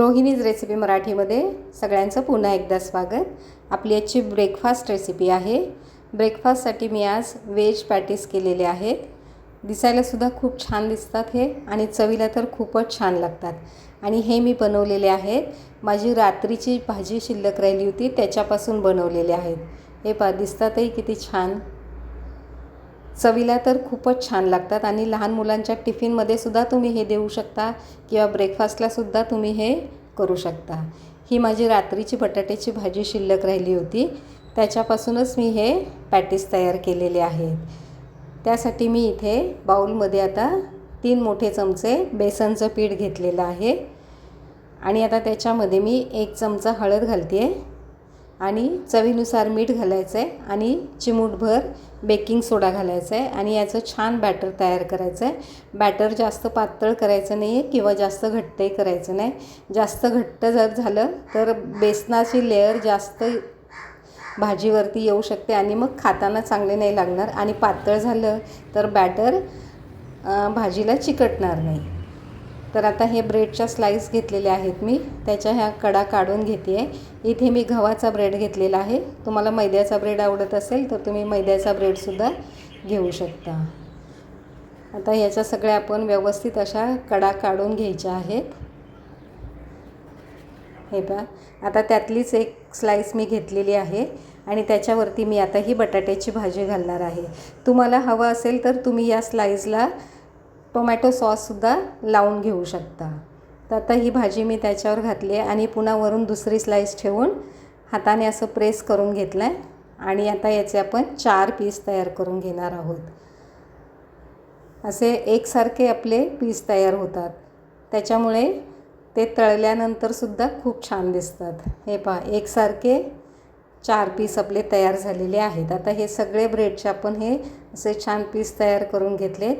Rohini's recipe मराठीमध्ये सगळ्यांचं पुन्हा एकदा स्वागत. आपली आजची ब्रेकफास्ट रेसिपी आहे. ब्रेकफास्टसाठी मी आज व्हेज पॅटीस केलेले आहेत. दिसायलासुद्धा खूप छान दिसतात हे आणि चवीला तर खूपच छान लागतात. आणि हे मी बनवलेले आहेत. माझी रात्रीची भाजी शिल्लक राहिली होती त्याच्यापासून बनवलेले आहेत. हे पा दिसतातही किती छान. चवीला तर खूपच छान लागतात आणि लहान मुलांच्या टिफिनमध्ये सुद्धा तुम्ही हे देऊ शकता किंवा ब्रेकफास्टलासुद्धा तुम्ही हे करू शकता. ही माझी रात्रीची बटाट्याची भाजी शिल्लक राहिली होती. त्याच्यापासूनच मी हे पॅटीस तयार केलेले आहेत. त्यासाठी मी इथे बाऊलमध्ये आता तीन मोठे चमचे बेसनचं पीठ घेतलेलं आहे. आणि आता त्याच्यामध्ये मी एक चमचा हळद घालते आहे आणि चवीनुसार मीठ घालायचं आहे आणि चिमूटभर बेकिंग सोडा घालायचा आहे आणि याचं छान बॅटर तयार करायचं आहे बॅटर जास्त पातळ करायचं नाही आहे किंवा जास्त घट्टही करायचं नाही. जास्त घट्ट जर झालं तर बेसनाची लेअर जास्त भाजीवरती येऊ शकते आणि मग खाताना चांगले नाही लागणार आणि पातळ झालं तर बॅटर भाजीला चिकटणार नाही. तर आता हे ब्रेडच्या स्लाईस घेतलेल्या आहेत मी. त्याच्या ह्या कडा काढून घेते आहे इथे मी गव्हाचा ब्रेड घेतलेला आहे. तुम्हाला मैद्याचा ब्रेड आवडत असेल तर तुम्ही मैद्याचा ब्रेडसुद्धा घेऊ शकता. आता ह्याच्या सगळ्या आपण व्यवस्थित अशा कडा काढून घ्यायच्या आहेत. हे पहा. आता त्यातलीच एक स्लाईस मी घेतलेली आहे आणि त्याच्यावरती मी आता ही बटाट्याची भाजी घालणार आहे. तुम्हाला हवं असेल तर तुम्ही या स्लाईसला टोमॅटो सॉससुद्धा लावून घेऊ शकता. तर आता ही भाजी मी त्याच्यावर घातली आहे आणि पुन्हा वरून दुसरी स्लाईस ठेवून हाताने असं प्रेस करून घेतलं आहे आणि आता याचे आपण चार पीस तयार करून घेणार आहोत. असे एकसारखे आपले पीस तयार होतात. त्याच्यामुळे ते तळल्यानंतरसुद्धा खूप छान दिसतात. हे पहा एकसारखे चार पीस आपले तयार झालेले आहेत. आता हे सगळे ब्रेडचे आपण हे असे छान पीस तयार करून घेतले.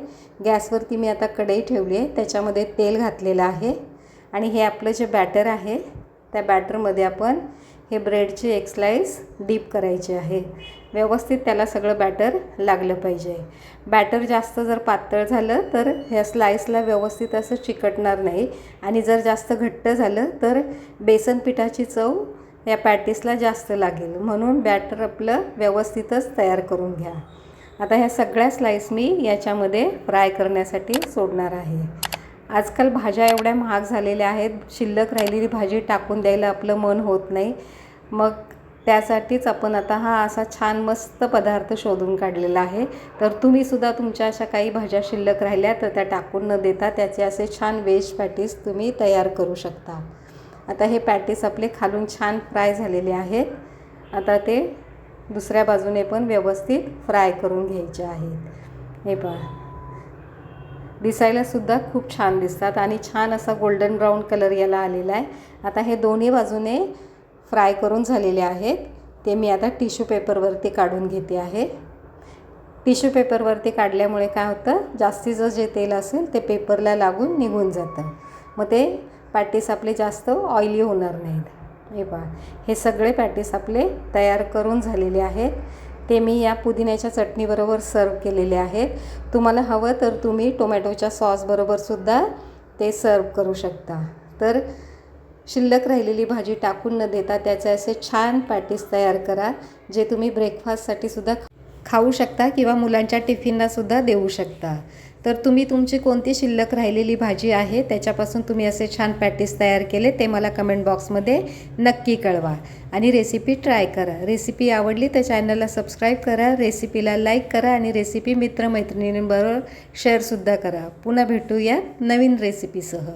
गॅसवरती मी आता कढई ठेवली आहे. त्याच्यामध्ये तेल घातलेलं आहे. आणि हे आपलं जे बॅटर आहे त्या बॅटरमध्ये आपण हे ब्रेडची एक स्लाईस डीप करायची आहे. व्यवस्थित त्याला सगळं बॅटर लागलं पाहिजे. बॅटर जास्त जर पातळ झालं तर ह्या स्लाईसला व्यवस्थित असं चिकटणार नाही. आणि जर जास्त घट्ट झालं तर बेसन पिठाची चव या पॅटीसला जास्त लागेल. म्हणून बॅटर आपलं व्यवस्थितच तयार करून घ्या. आता ह्या सगळ्या स्लाईस मी याच्यामध्ये फ्राय करण्यासाठी सोडणार आहे. आजकाल भाज्या एवढ्या महाग झालेल्या आहेत. शिल्लक राहिलेली भाजी टाकून द्यायला आपलं मन होत नाही. मग त्यासाठीच आपण आता हा असा छान मस्त पदार्थ शोधून काढलेला आहे. तर तुम्हीसुद्धा तुमच्या अशा काही भाज्या शिल्लक राहिल्या तर त्या टाकून न देता त्याचे असे छान वेज पॅटीस तुम्ही तयार करू शकता. आता हे पॅटीस आपले खालून छान फ्राय झालेले आहेत. आता ते दुसऱ्या बाजूने पण व्यवस्थित फ्राय करून घ्यायचे आहेत. हे पहा. दिसायलासुद्धा खूप छान दिसतात आणि छान असा गोल्डन ब्राऊन कलर याला आलेला आहे. आता हे दोन्ही बाजूने फ्राय करून झालेले आहेत. ते मी आता टिश्यू पेपरवरती काढून घेते आहे. टिश्यू पेपरवरती काढल्यामुळे काय होतं? जास्तीचं जे तेल असेल ते पेपरला लागून निघून जातं. मग ते पॅटीस आपले जास्त ऑइली होणार नाहीत. हे पहा. हे सगळे पॅटीस आपले तयार करून झालेले आहेत. ते मी या पुदिन्याच्या चटणीबरोबर सर्व केलेले आहेत. तुम्हाला हवं तर तुम्ही टोमॅटोच्या सॉसबरोबरसुद्धा ते सर्व करू शकता. तर शिल्लक राहिलेली भाजी टाकून न देता त्याचे असे छान पॅटीस तयार करा जे तुम्ही ब्रेकफास्टसाठी सुद्धा खाऊ शकता किंवा मुलांच्या टिफिनलासुद्धा देऊ शकता. तर तुम्ही तुमची कोणती शिल्लक राहिलेली भाजी आहे त्याच्यापासून तुम्ही असे छान पॅटीस तयार केले ते मला कमेंट बॉक्समध्ये नक्की कळवा. आणि रेसिपी ट्राय करा. रेसिपी आवडली तर चॅनलला सबस्क्राईब करा रेसिपीला लाईक करा आणि रेसिपी मित्रमैत्रिणींबरोबर शेअरसुद्धा करा. पुन्हा भेटूया नवीन रेसिपीसह